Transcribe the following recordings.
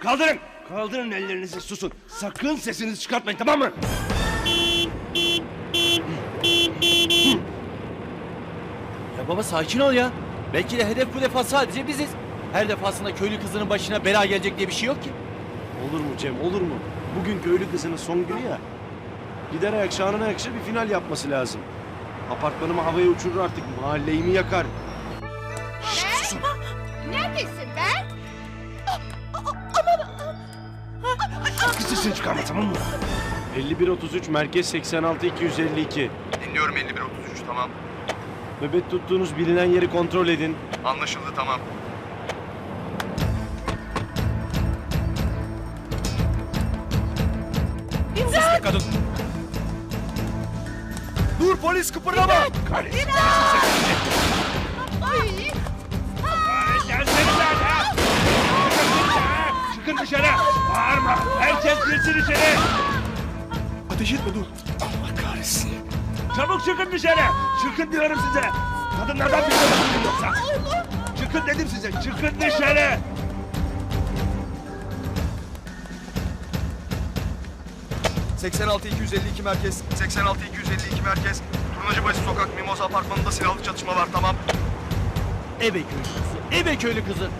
Kaldırın. Kaldırın ellerinizi susun. Sakın sesinizi çıkartmayın tamam mı? Ya baba sakin ol ya. Belki de hedef bu defa sadece biziz. Her defasında köylü kızının başına bela gelecek diye bir şey yok ki. Olur mu Cem olur mu? Bugün köylü kızının son günü ya. Gider ayak şanına yakışır bir final yapması lazım. Apartmanımı havaya uçurur artık. Mahalleyi mi yakar? Neredesin be? Sesini çıkarma tamam mı? 5133 merkez 86 252. Dinliyorum 5133 tamam. Nöbet tuttuğunuz bilinen yeri kontrol edin. Anlaşıldı tamam. Kadın. Dur polis kıpırdama. Kahretsin. Ay. Çıkın dışarı. Bağırma. Herkes girsin içeri. Ateş etme dur. Allah kahretsin. Çabuk çıkın dışarı. Çıkın diyorum size. Kadınlardan bir şey yoksa. Çıkın dedim size. Çıkın dışarı. merkez. 86 252 merkez. Turnacıbaşı sokak Mimoza apartmanında silahlı çatışma var tamam. Ebe köylü kızı. Ebe köylü kızı.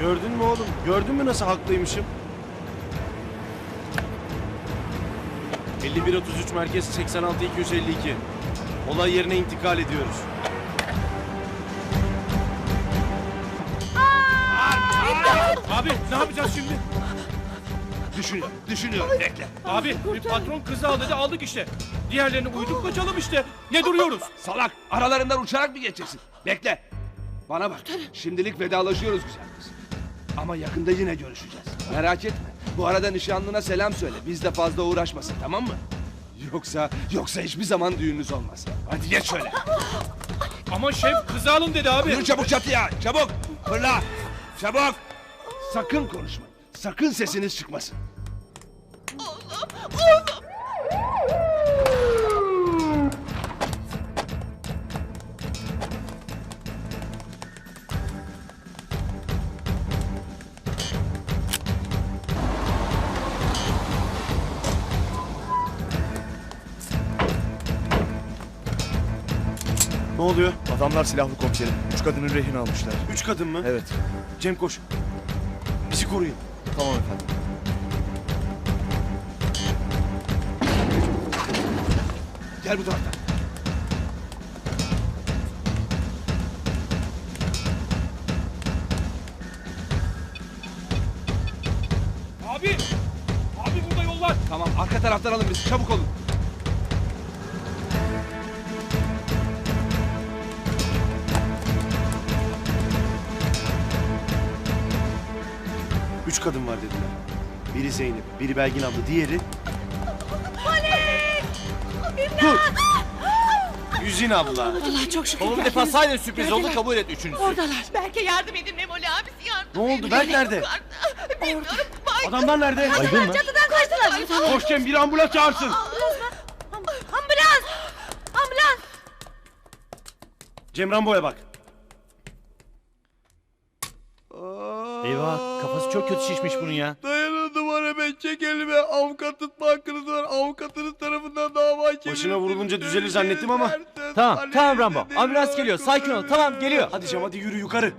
Gördün mü oğlum? Gördün mü nasıl haklıymışım? 5133 merkez 86 252. Olay yerine intikal ediyoruz. Abi ne yapacağız şimdi? Düşünüyorum. Düşünüyorum. Bekle. Abi bir patron kızı al dedi aldık işte. Diğerlerini uyduk kaçalım işte. Ne duruyoruz? Salak. Aralarından uçarak mı geçeceksin? Bekle. Bana bak. Şimdilik vedalaşıyoruz güzel kız. Ama yakında yine görüşeceğiz. Merak etme. Bu arada nişanlına selam söyle. Biz de fazla uğraşmasın tamam mı? Yoksa, yoksa hiçbir zaman düğününüz olmaz. Hadi geç şöyle. Ama şef kızı alın dedi abi. Yürü çabuk çatıya. Çabuk. Fırla. Çabuk. Sakın konuşmayın. Sakın sesiniz çıkmasın. Ne oluyor? Adamlar silahlı komiserim. Üç kadını rehin almışlar. Üç kadın mı? Evet. Cem koş. Bizi koruyun. Tamam efendim. Gel bu taraftan. Abi. Abi burada yol var. Tamam arka taraftan alın bizi. Çabuk olun. Üç kadın var dediler. Biri Zeynep, biri Belgin abla, diğeri... Dur! Yüzin abla. Allah çok şükür. Baba bir defa sadece sürpriz oldu kabul et üçünüzü. Oradalar. Belki yardım edin Memoli abisi yardım Ne oldu? edin. Berk nerede? Yukarıda. Bilmiyorum. Bay Adamlar nerede? Baygın mı? Çatıdan kaçtılar. Koş Cem, bir ambulans çağırsın. Ambulans. Ambulans. Cem Rambo'ya bak. Eyvah kafası çok kötü şişmiş bunun ya. Dayanın duvara ben çek elime. Avukat tutma hakkınız var. Avukatınız tarafından dava açabilirsiniz. Başına vurulunca düzelir zannettim ama. Tamam tamam Rambo. Ambulans geliyor sakin ol tamam geliyor. Hadi Cem hadi yürü yukarı.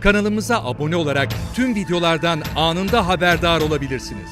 Kanalımıza abone olarak tüm videolardan anında haberdar olabilirsiniz.